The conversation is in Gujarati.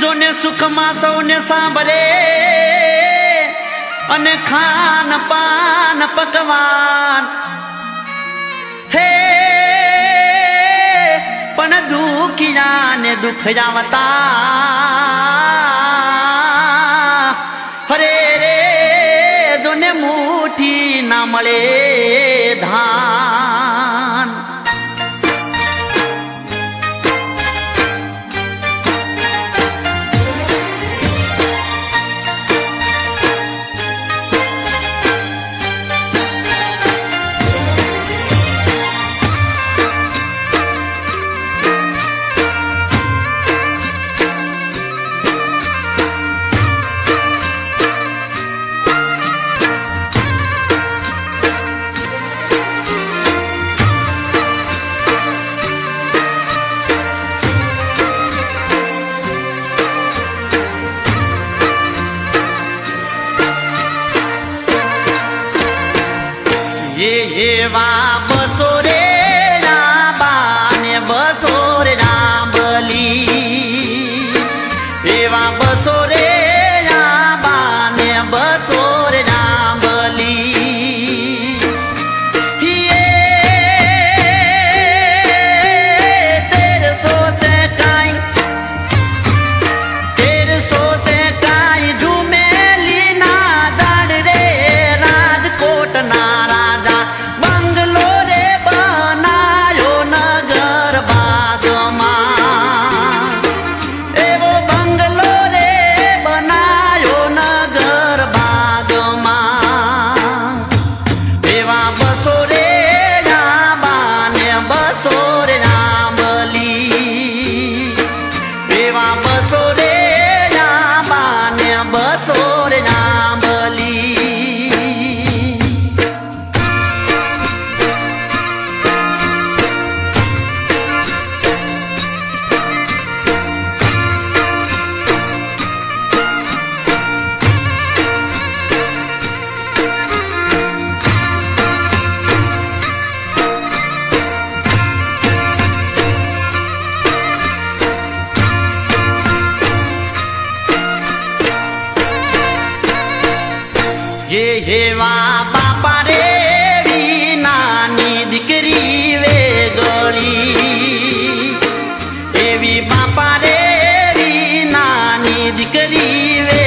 જોને સુખમાં સૌને સાંભળે. અને ખાન પાન પકવાન. હે, પણ દુખિયાને દુખ જાવતા હરે રે, જોને મુઠી ના મળે ધા જે એવા જે જેવા બાપા રે નાની દીકરી વેદોળી એવી બાપા રે નાની દીકરી વે